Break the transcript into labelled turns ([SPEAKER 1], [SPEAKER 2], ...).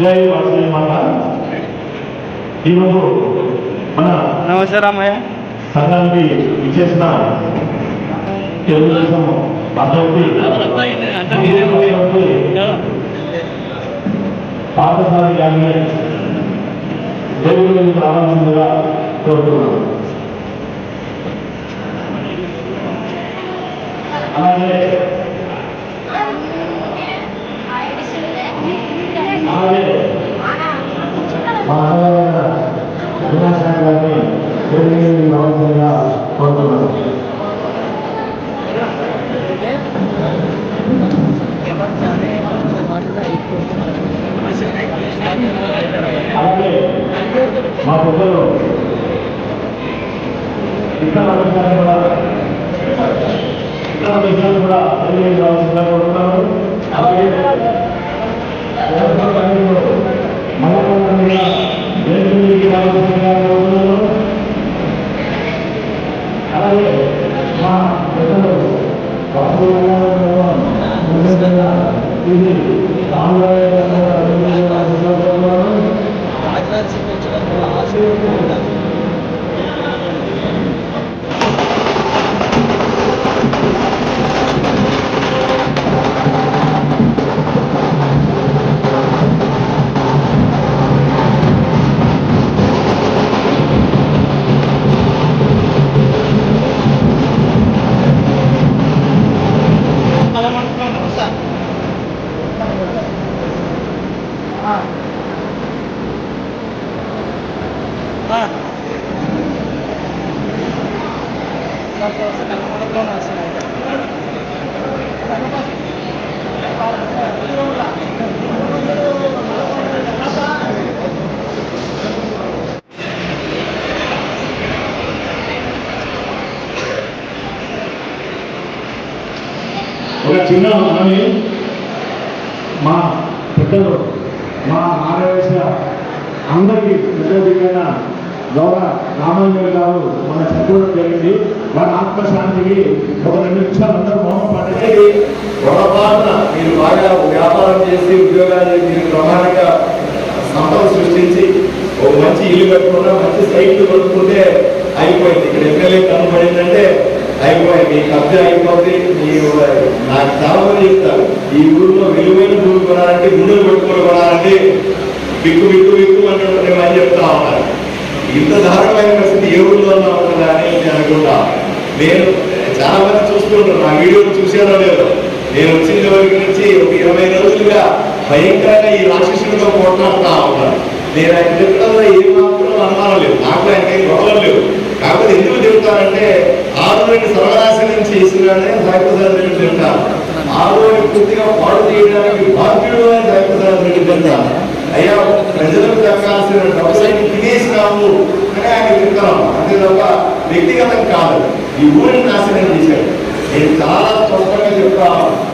[SPEAKER 1] జై వాసవి మాత. ఈరోజు మన
[SPEAKER 2] నమస్తే రామయ్య.
[SPEAKER 1] సంఘానికి ఇచ్చేసిన తెలుగుదేశం అభ్యర్థి పాఠశాల గారిని దేవుడి రావాల్సిందిగా కోరుతున్నాను. అలాగే అలాగే దేవుడి రావాల్సిందిగా కోరుతున్నాను అలాగే మా పెద్దలు ఇతర విషయాలు కూడా ఇతర విషయాలు కూడా తెలియజేయవలసిందిగా కోరుతున్నాను Sure ఒక చిన్న మనవి. మా పెద్దలు మా ఆడవేశ అందరికీ పెద్ద దిగైన గౌరవ రామాంజలి గారు మన చదువు జరిగింది. వారి ఆత్మశాంతికి ఒక రెండు నిమిషాలు అందరూ మౌనం పట్టండి.
[SPEAKER 3] పొరపాటున మీరు బాగా వ్యాపారం చేసి ఉద్యోగాలు చేసి మీరు ప్రమాణిక సంపద సృష్టించి ఒక మంచి ఇల్లు కట్టుకున్నా మంచి సైట్లు కొనుక్కుంటే అయిపోయింది. ఇక్కడ ఎమ్మెల్యే కనబడిందంటే అయిపోయింది. కబ్జా అయిపోతుంది మీ నాకు చాలా మంది చెప్తారు ఈ ఊరిలో విలువైన భూమి కొనాలంటే గుండెలు పెట్టుకొని కొనాలంటే బిక్కు బిక్కు బిక్కు అంటే అని చెప్తా ఉన్నారు ఇంత దారుణమైన పరిస్థితి ఏ ఊరిలో ఉంటుందా అని నేను అనుకుంటా. నేను చాలా మంది చూస్తుంటారు నా వీడియోలు చూసానో లేదో. నేను వచ్చిన వరకు నుంచి ఒక ఇరవై రోజులుగా భయంకరంగా ఈ రాక్షసులతో పోట్లాడుతా ఉంటాను. నేను ఆయన చెప్పడంలో ఏమాత్రం అనుమానం లేదు. నాకు ఆయన ఏం గొడవలు లేవు. కాకపోతే ఎందుకు చెబుతానంటే ఆరోగ్య నుంచి చేసినానే సాయిప్రసాద్ రెడ్డి తింటాను ఆరోగ్య పూర్తిగా పాడు చేయడానికి బాధ్యుడు అని సాయిప్రసాద్ రెడ్డి తింటాను అయ్యా ప్రజలకు దక్కాల్సిన వ్యవసాయం తినేసినాము అని ఆయన చెప్తున్నాం. అంతే తప్ప వ్యక్తిగతం కాదు. ఈ ఊరిని నాశనం చేశాడు నేను చాలా స్పష్టంగా చెప్తాను